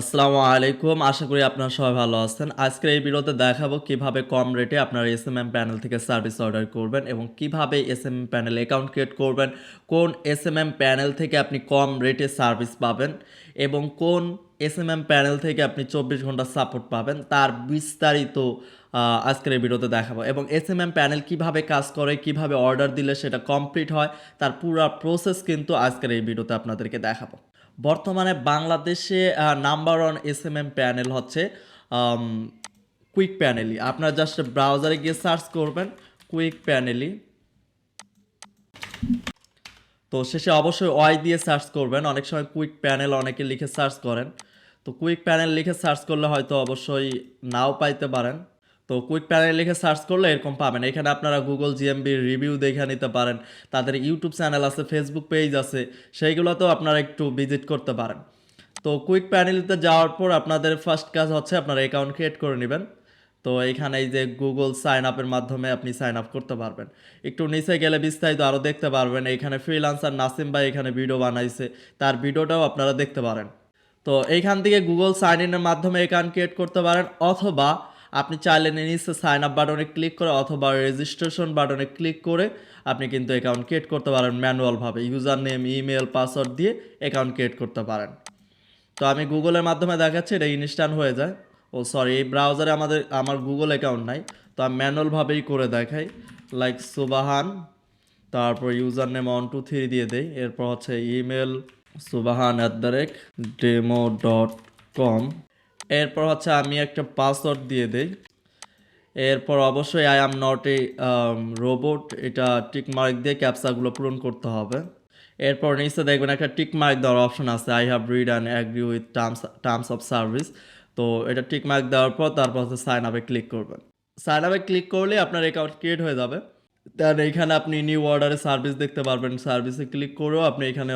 আসসালামু আলাইকুম। আশা করি আপনারা সবাই ভালো আছেন। আজকের এই ভিডিওতে দেখাবো কীভাবে কম রেটে আপনারা এস এম এম প্যানেল থেকে সার্ভিস অর্ডার করবেন এবং কীভাবে S M M panel account create করবেন, কোন এস এম এম প্যানেল থেকে আপনি কম রেটে সার্ভিস পাবেন এবং কোন এস এম এম প্যানেল থেকে আপনি চব্বিশ ঘণ্টা সাপোর্ট পাবেন, তার বিস্তারিত আজকের এই ভিডিওতে দেখাবো এবং এস এম এম প্যানেল কীভাবে কাজ করে, কীভাবে অর্ডার দিলে সেটা কমপ্লিট হয়, তার পুরো প্রসেস কিন্তু আজকের এই ভিডিওতে আপনাদেরকে দেখাবো। বর্তমানে বাংলাদেশে number one S M M panel হচ্ছে কুইক প্যানেলই আপনারা জাস্ট ব্রাউজারে গিয়ে সার্চ করবেন কুইক প্যানেলই তো শেষে অবশ্যই ওয়াই দিয়ে সার্চ করবেন। অনেক সময় কুইক প্যানেল অনেকে লিখে সার্চ করেন। তো কুইক প্যানেল লিখে সার্চ করলে হয়তো অবশ্যই নাও পাইতে পারেন। তো কুইক প্যানেল লিখে সার্চ করলে এরকম পাবেন। এখানে আপনারা গুগল জিএমবির রিভিউ দেখে নিতে পারেন। তাদের ইউটিউব চ্যানেল আছে ফেসবুক পেজ আছে, সেইগুলোতেও আপনারা একটু ভিজিট করতে পারেন। তো কুইক প্যানেলতে যাওয়ার পর আপনাদের ফার্স্ট কাজ হচ্ছে আপনারা অ্যাকাউন্ট ক্রিয়েট করে নেবেন। তো এখানে এই যে গুগল সাইন আপের মাধ্যমে আপনি সাইন আপ করতে পারবেন। একটু নিচে গেলে বিস্তারিত আরও দেখতে পারবেন। এখানে ফ্রিলান্সার নাসিম ভাই এখানে ভিডিও বানাইছে। তার ভিডিওটাও আপনারা দেখতে পারেন। তো এইখান থেকে গুগল সাইন ইনের মাধ্যমে অ্যাকাউন্ট ক্রিয়েট করতে পারেন। অথবা আপনি চাইলে নিচে সাইন আপ বাটনে ক্লিক করে অথবা রেজিস্ট্রেশন বাটনে ক্লিক করে আপনি কিন্তু অ্যাকাউন্ট ক্রিয়েট করতে পারেন ম্যানুয়ালভাবে ইউজার নেম ইমেল পাসওয়ার্ড দিয়ে অ্যাকাউন্ট ক্রিয়েট করতে পারেন। তো আমি গুগলের মাধ্যমে দেখাচ্ছি, এটা ইনস্ট্যান্ট হয়ে যায়। ও সরি এই ব্রাউজারে আমাদের, আমার গুগল অ্যাকাউন্ট নাই। তো আমি ম্যানুয়ালভাবেই করে দেখাই। লাইক সুবাহান তারপর user name one two three দিয়ে দেই। এরপর হচ্ছে email Subahan at the rate demo dot com এরপর হচ্ছে আমি একটা পাসওয়ার্ড দিয়ে দেই। এরপর অবশ্যই I am not a robot এটা টিক মার্ক দিয়ে ক্যাপসাগুলো পূরণ করতে হবে। এরপর নিচে দেখবেন একটা টিক মার্ক দেওয়ার অপশন আছে I have read and agree with terms terms of service তো এটা টিক মার্ক দেওয়ার পর তারপর হচ্ছে সাইন আপে ক্লিক করবেন। সাইন আপে ক্লিক করলে আপনার অ্যাকাউন্ট ক্রিয়েট হয়ে যাবে। দেন এখানে আপনি নিউ অর্ডারে সার্ভিস দেখতে পারবেন। সার্ভিসে ক্লিক করেও আপনি এখানে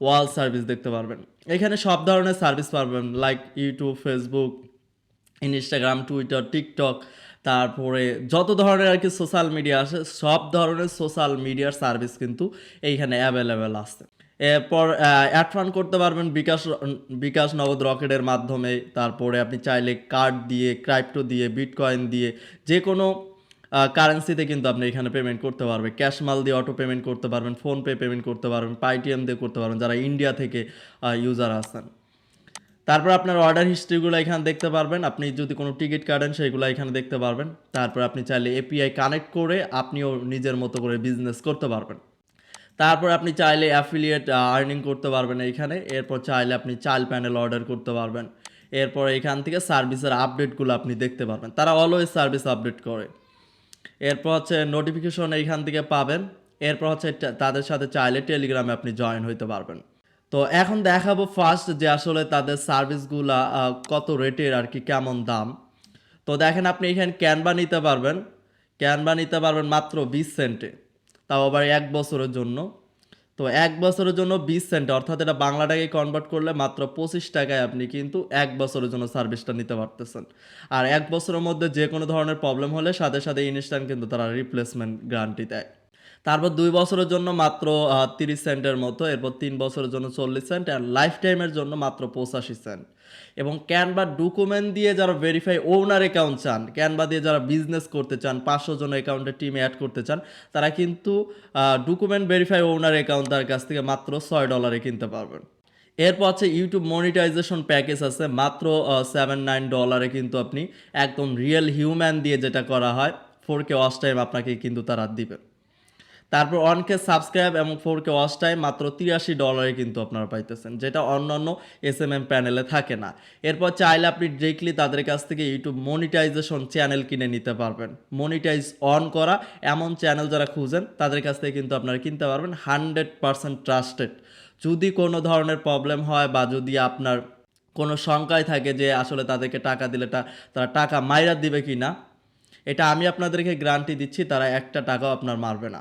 ওয়াল সার্ভিস দেখতে পারবেন। এখানে সব ধরনের সার্ভিস পারবেন like YouTube Facebook Instagram Twitter TikTok তারপরে যত ধরনের আর কি সোশ্যাল মিডিয়া আছে সব ধরনের সোশ্যাল মিডিয়ার সার্ভিস কিন্তু এইখানে অ্যাভেলেবেল আছে। এরপর অ্যাড ফান্ড করতে পারবেন বিকাশ বিকাশ নগদ রকেটের মাধ্যমে। তারপরে আপনি চাইলে কার্ড দিয়ে ক্রাইপ্টো দিয়ে বিটকয়েন দিয়ে যে কোনো কারেন্সিতে কিন্তু আপনি এখানে পেমেন্ট করতে পারবেন। ক্যাশ মাল দিয়ে অটো পেমেন্ট করতে পারবেন ফোনপে পেমেন্ট করতে পারবেন পাইটিএম দিয়ে করতে পারবেন, যারা ইন্ডিয়া থেকে ইউজার আছেন। তারপর আপনার অর্ডার হিস্ট্রিগুলো এখানে দেখতে পারবেন। আপনি যদি কোনো টিকিট কাটেন, সেগুলো এখানে দেখতে পারবেন। তারপর আপনি চাইলে এপিআই কানেক্ট করে আপনিও নিজের মতো করে বিজনেস করতে পারবেন। তারপর আপনি চাইলে অ্যাফিলিয়েট আর্নিং করতে পারবেন এইখানে এরপর চাইলে আপনি চাইল্ড প্যানেল অর্ডার করতে পারবেন। এরপর এখান থেকে সার্ভিসের আপডেটগুলো আপনি দেখতে পারবেন। তারা অলওয়েজ সার্ভিস আপডেট করে। এরপর হচ্ছে নোটিফিকেশন এইখান থেকে পাবেন। এরপর হচ্ছে তাদের সাথে চাইলে টেলিগ্রামে আপনি জয়েন হইতে পারবেন। তো এখন দেখাবো ফার্স্ট যে আসলে তাদের সার্ভিসগুলা কত রেটের আর কি, কেমন দাম। তো দেখেন আপনি এখানে ক্যানভা নিতে পারবেন। ক্যানভা নিতে পারবেন মাত্র বিশ সেন্টে তাও আবার এক বছরের জন্য। তো এক বছরের জন্য বিশ সেন্ট, অর্থাৎ এটা বাংলা টাকায় কনভার্ট করলে মাত্র পঁচিশ টাকায় আপনি কিন্তু এক বছরের জন্য সার্ভিসটা নিতে পারতেছেন। আর এক বছরের মধ্যে যে কোনো ধরনের প্রবলেম হলে সাথে সাথে ইনস্ট্যান্ট কিন্তু তারা রিপ্লেসমেন্ট গ্যারান্টি দেয়। তারপর দুই বছরের জন্য মাত্র তিরিশ সেন্টের মতো, এরপর তিন বছরের জন্য চল্লিশ সেন্ট, আর লাইফ টাইমের জন্য মাত্র পঁচাশি সেন্ট। এবং ক্যানভা ডকুমেন্ট দিয়ে যারা ভেরিফাই ওনার অ্যাকাউন্ট চান ক্যানভা দিয়ে যারা বিজনেস করতে চান, পাঁচশো জন অ্যাকাউন্টের টিমে অ্যাড করতে চান, তারা কিন্তু ডকুমেন্ট ভেরিফাই ওনার অ্যাকাউন্ট তার কাছ থেকে মাত্র ছয় ডলারে কিনতে পারবেন। এরপর হচ্ছে ইউটিউব মনিটাইজেশন প্যাকেজ আছে, মাত্র সেভেন নাইন ডলারে কিন্তু আপনি একদম রিয়েল হিউম্যান দিয়ে যেটা করা হয় ফোর কে ওয়াচ টাইম আপনাকে কিন্তু তারা দিবে। তারপর ওয়ান কে সাবস্ক্রাইব এবং ফোর কে ওয়াচ টাইম মাত্র তিরাশি ডলারে কিন্তু আপনারা পাইতেছেন, যেটা অন্যান্য এস এম এম প্যানেলে থাকে না। এরপর চাইলে আপনি ডিরেক্টলি তাদের কাছ থেকে ইউটিউব মনিটাইজেশন চ্যানেল কিনে নিতে পারবেন। মনিটাইজ অন করা এমন চ্যানেল যারা খুঁজেন, তাদের কাছ থেকে কিন্তু আপনারা কিনতে পারবেন হান্ড্রেড পারসেন্ট ট্রাস্টেড যদি কোনো ধরনের প্রবলেম হয় বা যদি আপনার কোনো শঙ্কায় থাকে যে আসলে তাদেরকে টাকা দিলে তারা টাকা মাইরা দিবে কি না এটা আমি আপনাদেরকে গ্যারান্টি দিচ্ছি, তারা একটা টাকাও আপনার মারবে না।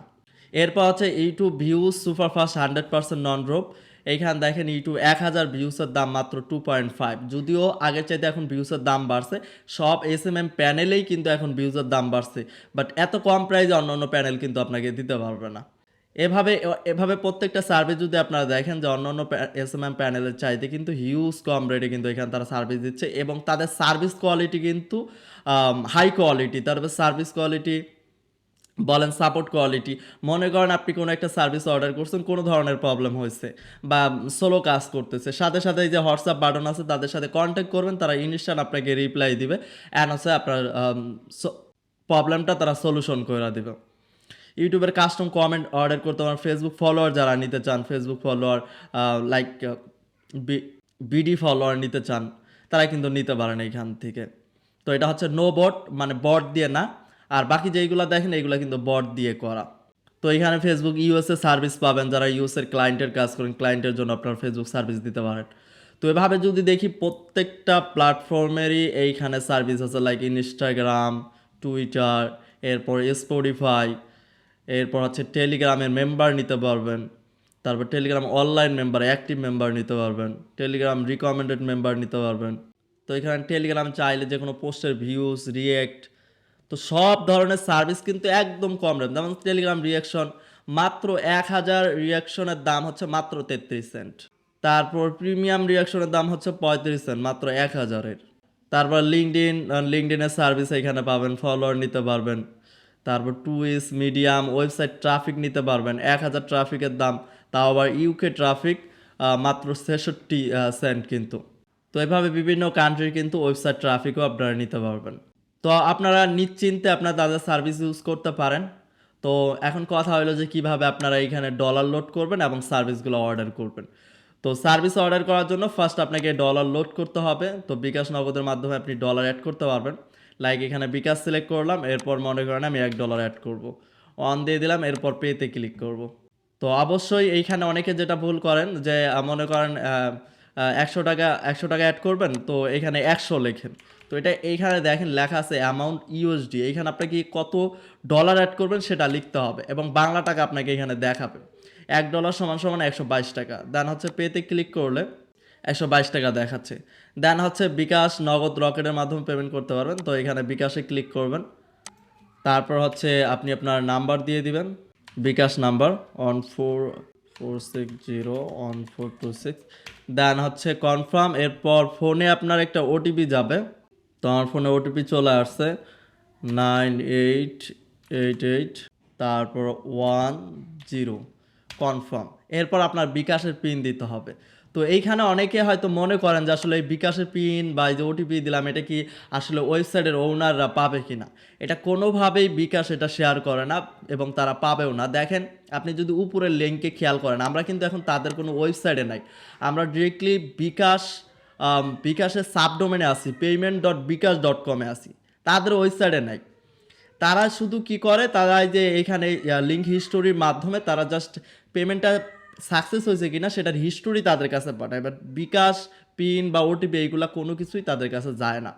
এরপর হচ্ছে YouTube views superfast hundred percent non drop এইখানে দেখেন ইউটিউব এক হাজার ভিউসের দাম মাত্র টু পয়েন্ট ফাইভ যদিও আগের চাইতে এখন ভিউসের দাম বাড়ছে। সব এস এম এম প্যানেলেই কিন্তু এখন ভিউসের দাম বাড়ছে। বাট এত কম প্রাইসে অন্য অন্য প্যানেল কিন্তু আপনাকে দিতে পারবে না। এভাবে এভাবে প্রত্যেকটা সার্ভিস যদি আপনারা দেখেন যে অন্য অন্য এস এম এম প্যানেলের চাইতে কিন্তু হিউজ কম রেটে কিন্তু এখানে তারা সার্ভিস দিচ্ছে এবং তাদের সার্ভিস কোয়ালিটি কিন্তু হাই কোয়ালিটি তারপর সার্ভিস কোয়ালিটি বলেন সাপোর্ট কোয়ালিটি মনে করেন আপনি কোনো একটা সার্ভিস অর্ডার করছেন, কোনো ধরনের প্রবলেম হয়েছে বা সোলো কাজ করতেছে। সাথে সাথে এই যে হোয়াটসঅ্যাপ বাটন আছে, তাদের সাথে কন্ট্যাক্ট করবেন, তারা ইনস্ট্যান্ট আপনাকে রিপ্লাই দিবে অ্যান্ড হচ্ছে আপনার প্রবলেমটা তারা সলিউশন করে দেবে। ইউটিউবের কাস্টম কমেন্ট অর্ডার করতে পারেন। ফেসবুক ফলোয়ার যারা নিতে চান Facebook follower like BD follower নিতে চান, তারা কিন্তু নিতে পারেন এইখান থেকে। তো এটা হচ্ছে নো বট মানে বট দিয়ে না। আর বাকি যেইগুলো দেখেন, এইগুলো কিন্তু বট দিয়ে করা। তো এখানে ফেসবুক ইউএসএ সার্ভিস পাবেন যারা ইউএসএর ক্লায়েন্টের কাজ করেন ক্লায়েন্টের জন্য আপনার ফেসবুক সার্ভিস দিতে পারেন। তো এভাবে যদি দেখি প্রত্যেকটা প্ল্যাটফর্মেরই এইখানে সার্ভিস আছে লাইক ইনস্টাগ্রাম টুইটার এরপর স্পটিফাই এরপর হচ্ছে টেলিগ্রামের মেম্বার নিতে পারবেন। তারপর Telegram online member active member নিতে পারবেন। টেলিগ্রাম রিকমেন্ডেড মেম্বার নিতে পারবেন। তো এখানে টেলিগ্রাম চাইলে যে কোনো পোস্টের ভিউজ রিয়েক্ট তো সব ধরনের সার্ভিস কিন্তু একদম কম রেট যেমন টেলিগ্রাম রিয়াকশন মাত্র এক হাজার রিয়াকশনের দাম হচ্ছে মাত্র তেত্রিশ সেন্ট তারপর প্রিমিয়াম রিয়াকশনের দাম হচ্ছে পঁয়ত্রিশ সেন্ট মাত্র এক হাজারের তারপর লিঙ্কডিন লিঙ্কডিনের সার্ভিস এখানে পাবেন ফলোয়ার নিতে পারবেন। তারপর টুইস মিডিয়াম ওয়েবসাইট ট্রাফিক নিতে পারবেন, এক হাজার ট্রাফিকের দাম। তাও আবার ইউকে ট্রাফিক মাত্র ছেষট্টি সেন্ট কিন্তু। তো এভাবে বিভিন্ন কান্ট্রির কিন্তু ওয়েবসাইট ট্রাফিকও আপনারা নিতে পারবেন। তো আপনারা নিশ্চিন্তে আপনার তাদের সার্ভিস ইউজ করতে পারেন। তো এখন কথা হলো যে কীভাবে আপনারা এখানে ডলার লোড করবেন এবং সার্ভিসগুলো অর্ডার করবেন। তো সার্ভিস অর্ডার করার জন্য ফার্স্ট আপনাকে ডলার লোড করতে হবে। তো বিকাশ নগদের মাধ্যমে আপনি ডলার অ্যাড করতে পারবেন। লাইক এখানে বিকাশ সিলেক্ট করলাম, এরপর মনে করেন আমি এক ডলার অ্যাড করব। অন দিয়ে দিলাম, এরপর পেতে ক্লিক করব। তো অবশ্যই এইখানে অনেকে যেটা ভুল করেন যে মনে করেন একশো টাকা একশো টাকা অ্যাড করবেন, তো এখানে একশো লেখেন। তো এটা এইখানে দেখেন লেখা আছে অ্যামাউন্ট ইউএসডি এইখানে আপনাকে কত ডলার অ্যাড করবেন সেটা লিখতে হবে এবং বাংলা টাকা আপনাকে এখানে দেখাবে। এক ডলার সমান সমান একশো বাইশ টাকা। দেন হচ্ছে পেতে ক্লিক করলে একশো বাইশ টাকা দেখাচ্ছে। দেন হচ্ছে বিকাশ নগদ রকেটের মাধ্যমে পেমেন্ট করতে পারবেন। তো এখানে বিকাশে ক্লিক করবেন। তারপর হচ্ছে আপনি আপনার নাম্বার দিয়ে দিবেন। BKash number one four four six zero one four two six then হচ্ছে কনফার্ম এরপর ফোনে আপনার একটা ওটিপি যাবে। তো আমার ফোনে ওটিপি চলে আসছে নাইন এইট এইট এইট তারপর ওয়ান জিরো কনফার্ম এরপর আপনার বিকাশের পিন দিতে হবে। তো এইখানে অনেকে হয়তো মনে করেন যে আসলে এই বিকাশের পিন বা এই যে ওটিপি দিলাম, এটা কি আসলে ওয়েবসাইটের ওনাররা পাবে কি না এটা কোনোভাবেই বিকাশ এটা শেয়ার করে না এবং তারা পাবেও না। দেখেন, আপনি যদি উপরের লিঙ্কে খেয়াল করেন, আমরা কিন্তু এখন তাদের কোনো ওয়েবসাইটে নাই। আমরা ডিরেক্টলি বিকাশ বিকাশের সাবডোমেনে আসি পেমেন্ট ডট বিকাশ ডট কমে আসি তাদের ওয়েবসাইটে নাই। তারা শুধু কি করে? তারা যে এখানে লিঙ্ক হিস্টোরির মাধ্যমে তারা জাস্ট পেমেন্টটা সাকসেস হয়েছে কিনা সেটার হিস্টোরি তাদের কাছে পাঠায়। বাট বিকাশ পিন বা ওটিপি এইগুলা কোনো কিছুই তাদের কাছে যায় না।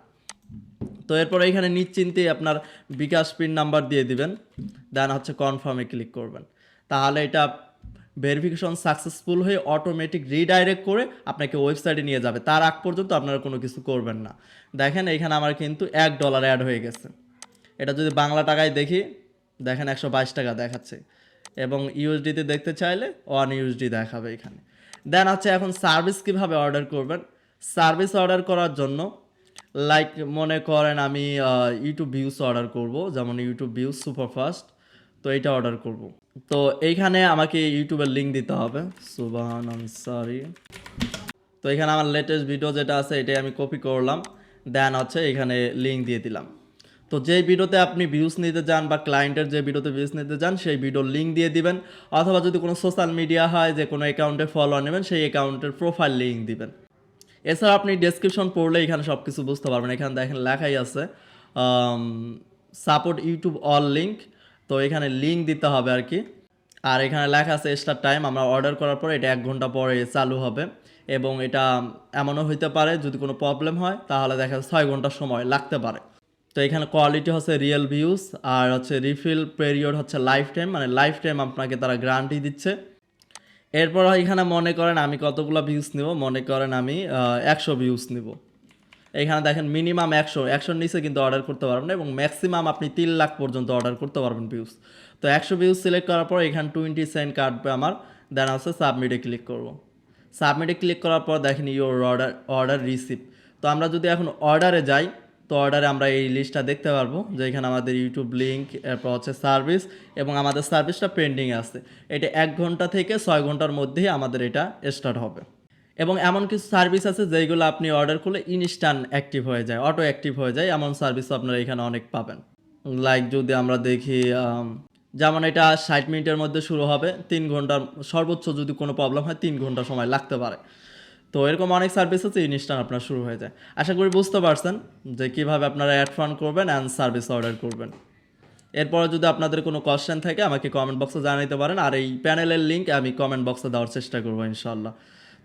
তো এরপর এখানে নিশ্চিন্তে আপনার বিকাশ পিন নাম্বার দিয়ে দিবেন। দেন হচ্ছে কনফার্মে ক্লিক করবেন। তাহলে এটা ভেরিফিকেশন সাকসেসফুল হয়ে অটোমেটিক রিডাইরেক্ট করে আপনাকে ওয়েবসাইটে নিয়ে যাবে। তার আগ পর্যন্ত আপনারা কোনো কিছু করবেন না। দেখেন এখানে আমার কিন্তু এক ডলার অ্যাড হয়ে গেছে। এটা যদি বাংলা টাকায় দেখি, দেখেন একশো বাইশ টাকা দেখাচ্ছে। এবং ইউএসডিতে দেখতে চাইলে ওয়ান ইউএসডি দেখাবে এখানে। দেন হচ্ছে এখন সার্ভিস কীভাবে অর্ডার করবেন? সার্ভিস অর্ডার করার জন্য লাইক মনে করেন আমি ইউটিউব ভিউস অর্ডার করব। যেমন ইউটিউব ভিউস সুপারফাস্ট তো এইটা অর্ডার করব। তো এইখানে আমাকে ইউটিউবের লিঙ্ক দিতে হবে। সুবাহান আনসারি। তো এখানে আমার লেটেস্ট ভিডিও যেটা আছে, এটাই আমি কপি করলাম। দেন হচ্ছে এখানে লিঙ্ক দিয়ে দিলাম। তো যেই ভিডিওতে আপনি ভিউজ নিতে যান বা ক্লায়েন্টের যে ভিডিওতে ভিউজ নিতে যান সেই ভিডিওর লিঙ্ক দিয়ে দিবেন। অথবা যদি কোনো সোশ্যাল মিডিয়া হয়, যে কোনো অ্যাকাউন্টে ফলো নেবেন, সেই অ্যাকাউন্টের প্রোফাইল লিঙ্ক দিবেন। এছাড়া আপনি ডেসক্রিপশন পড়লে এখানে সব কিছু বুঝতে পারবেন। এখানে দেখেন লেখাই আছে সাপোর্ট ইউটিউব অল লিঙ্ক তো এখানে লিঙ্ক দিতে হবে আর কি আর এখানে লেখা আছে স্টার টাইম আমরা অর্ডার করার পরে এটা এক ঘণ্টা পরে চালু হবে। এবং এটা এমনও হইতে পারে, যদি কোনো প্রবলেম হয়, তাহলে দেখা যাচ্ছে ছয় ঘণ্টা সময় লাগতে পারে। তো এখানে কোয়ালিটি হচ্ছে রিয়েল ভিউজ আর হচ্ছে রিফিল পিরিয়ড হচ্ছে লাইফ টাইম মানে লাইফ টাইম আপনাকে তারা গ্যারান্টি দিচ্ছে। এরপর এখানে মনে করেন আমি কতগুলো ভিউজ নিব? মনে করেন আমি একশো ভিউজ নিব। এখানে দেখেন মিনিমাম একশো, একশোর নিচে কিন্তু অর্ডার করতে পারবেন না এবং ম্যাক্সিমাম আপনি তিন লাখ পর্যন্ত অর্ডার করতে পারবেন ভিউজ তো একশো ভিউজ সিলেক্ট করার পর এখানে টোয়েন্টি সেন্ট কাটবে আমার দেন হচ্ছে সাবমিটে ক্লিক করব। সাবমিটে ক্লিক করার পর দেখেন ইউর অর্ডার অর্ডার রিসিভ তো আমরা যদি এখন অর্ডারে যাই, তো অর্ডারে আমরা এই লিস্টটা দেখতে পারব যে এখানে আমাদের ইউটিউব লিঙ্ক এরপর হচ্ছে সার্ভিস এবং আমাদের সার্ভিসটা পেন্ডিং আছে। এটা এক ঘণ্টা থেকে ছয় ঘণ্টার মধ্যেই আমাদের এটা স্টার্ট হবে। এবং এমন কিছু সার্ভিস আছে যেগুলো আপনি অর্ডার করলে ইনস্ট্যান্ট অ্যাক্টিভ হয়ে যায় অটো অ্যাক্টিভ হয়ে যায়, এমন সার্ভিসও আপনারা এখানে অনেক পাবেন। লাইক যদি আমরা দেখি যেমন এটা ষাট মিনিটের মধ্যে শুরু হবে, তিন ঘণ্টার সর্বোচ্চ যদি কোনো প্রবলেম হয়, তিন ঘণ্টা সময় লাগতে পারে। তো এরকম অনেক সার্ভিস আছে ইনস্ট্যান্ট আপনার শুরু হয়ে যায়। আশা করি বুঝতে পারছেন যে কীভাবে আপনারা অ্যাড ফান্ড করবেন অ্যান্ড সার্ভিস অর্ডার করবেন। এরপরে যদি আপনাদের কোনো কোয়েশ্চেন থাকে, আমাকে কমেন্ট বক্সে জানাতে পারেন, আর এই প্যানেলের লিঙ্ক আমি কমেন্ট বক্সে দেওয়ার চেষ্টা করব ইনশাল্লাহ